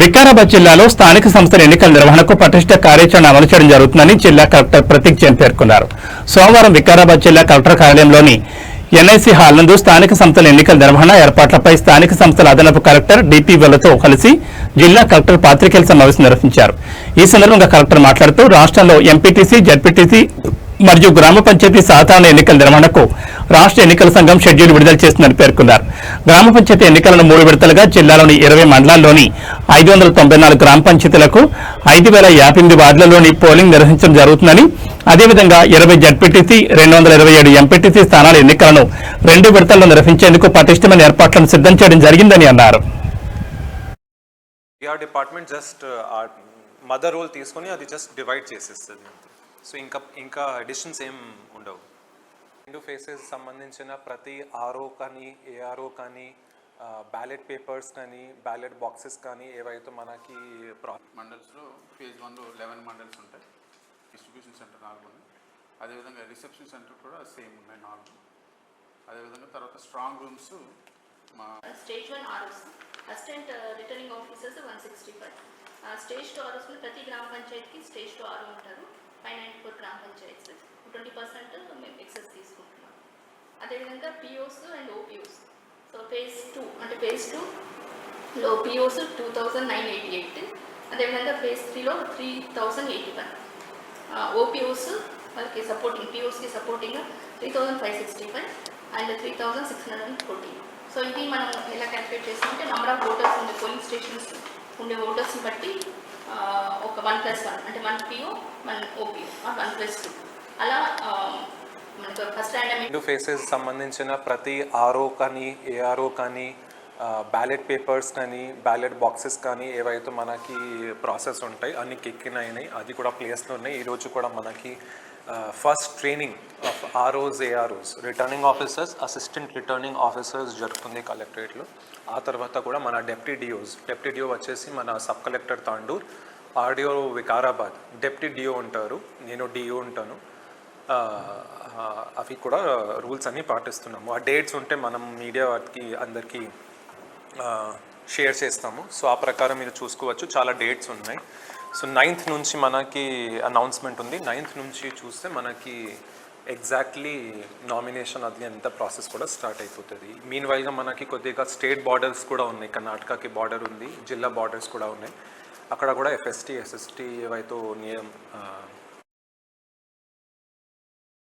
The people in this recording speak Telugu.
వికారాబాద్ జిల్లాలో స్థానిక సంస్థల ఎన్నికల నిర్వహణకు పటిష్ట కార్యాచరణ అమలు చేయడం జరుగుతుందని జిల్లా కలెక్టర్ ప్రతీక్ జైన్ పేర్కొన్నారు. సోమవారం వికారాబాద్ జిల్లా కలెక్టర్ కార్యాలయంలోని ఎన్ఐసి హాల్ నందు స్థానిక సంస్థల ఎన్నికల నిర్వహణ ఏర్పాట్లపై స్థానిక సంస్థల అదనపు కలెక్టర్ డిపిఓలతో కలిసి జిల్లా కలెక్టర్ పాత్రికేయుల సమావేశం నిర్వహించారు. ఈ సందర్భంగా కలెక్టర్ మాట్లాడుతూ రాష్ట్రంలో ఎంపీటీసీ జడ్పీటీసీ మరియు గ్రామ పంచాయతీ సాధారణ ఎన్నికల నిర్వహణకు రాష్ట్ర ఎన్నికల సంఘం షెడ్యూల్ విడుదల చేస్తుందని పేర్కొన్నారు. గ్రామ పంచాయతీ ఎన్నికలను మూడు విడతలుగా జిల్లాలోని ఇరవై మండలాల్లోని ఐదు వందల తొంభై నాలుగు గ్రామ పంచాయతీలకు ఐదు వేల యాభై ఎనిమిది వార్డులలోని పోలింగ్ నిర్వహించడం జరుగుతుందని అదేవిధంగా ఇరవై జడ్పీటీసీ రెండు వందల ఇరవై ఏడు ఎంపీటీసీ స్థానాల ఎన్నికలను రెండు విడతల్లో నిర్వహించేందుకు పటిష్టమైన ఏర్పాట్లను సిద్ధం చేయడం జరిగిందని అన్నారు. డిపార్ట్మెంట్ జస్ట్ మదర్ రోల్ తీసుకొని అది జస్ట్ డివైడ్ చేసేస్తుంది. సో ఇంకా ఇంకా ఎడిషన్స్ ఏం ఉండవు. రెండు ఫేసెస్ సంబంధించిన ప్రతి ఆర్ఓ కానీ ఏఆర్ఓ కానీ బ్యాలెట్ పేపర్స్ కానీ బ్యాలెట్ బాక్సెస్ కానీ ఏవైతే మనకి ప్రా మండల్స్లో ఫేజ్ వన్లో లెవెన్ మండల్స్ ఉంటాయి. డిస్ట్రిబ్యూషన్ సెంటర్ నాలుగు ఉన్నాయి. అదేవిధంగా రిసెప్షన్ సెంటర్ కూడా సేమ్ ఉన్నాయి నాలుగు. అదేవిధంగా తర్వాత స్ట్రాంగ్ రూమ్స్ మా stage one RS assistant returning officers one sixty five stage two ఆర్ఎస్లో ప్రతి గ్రామ పంచాయతీకి స్టేజ్ టూ ఆర్ఓ ఉంటారు. Five ninety four gram panchayats twenty percent మేము ఎక్సెస్ తీసుకుంటున్నాం. అదేవిధంగా POs and OPOs. So phase two అంటే ఫేజ్ టూలో POs two thousand nine eighty eight. అదేవిధంగా ఫేజ్ త్రీలో three thousand eighty one. OPOs వాళ్ళకి supporting పిఓస్కి supporting three thousand five sixty five and three thousand six hundred and fourteen so ఇది మనం ఎలా క్యాలిక్యులేట్ చేస్తామంటే నెంబర్ ఆఫ్ ఓటర్స్ ఉండే పోలింగ్ స్టేషన్స్ ఉండే ఓటర్స్ని బట్టి ఒక వన్ ప్లస్ వన్ అంటే one PO one OPO one plus two అలా మనకు ఫస్ట్ ర్యాండమ్ రెండు ఫేసెస్ సంబంధించిన ప్రతి ఆర్ఓ కానీ ఏఆర్ఓ కానీ బ్యాలెట్ పేపర్స్ కానీ బ్యాలెట్ బాక్సెస్ కానీ ఏవైతే మనకి ప్రాసెస్ ఉంటాయి అన్ని కెక్కినాయినాయి అది కూడా ప్లేస్లో ఉన్నాయి. ఈరోజు కూడా మనకి first training of ROs AROs returning officers assistant returning officers జరుగుతుంది కలెక్టరేట్లో ఆ తర్వాత కూడా మన డెప్టీ డిఓస్ డెప్టీ డిఓ వచ్చేసి మన sub collector Tandur RDO Vikarabad. Deputy DO ఉంటారు. నేను డిఓ ఉంటాను. అవి కూడా రూల్స్ అన్నీ పాటిస్తున్నాము. ఆ డేట్స్ ఉంటే మనం మీడియా వాటికి అందరికీ షేర్ చేస్తాము. సో ఆ ప్రకారం మీరు చూసుకోవచ్చు. చాలా డేట్స్ ఉన్నాయి. సో నైన్త్ నుంచి మనకి అనౌన్స్మెంట్ ఉంది. నైన్త్ నుంచి చూస్తే మనకి ఎగ్జాక్ట్లీ నామినేషన్ అది అంత ప్రాసెస్ కూడా స్టార్ట్ అయిపోతుంది. మీన్ వైల్గా మనకి కొద్దిగా స్టేట్ బార్డర్స్ కూడా ఉన్నాయి. కర్ణాటకకి బార్డర్ ఉంది. జిల్లా బార్డర్స్ కూడా ఉన్నాయి. అక్కడ కూడా ఎఫ్ఎస్టీ ఎస్ఎస్టీ ఏవైతే నియం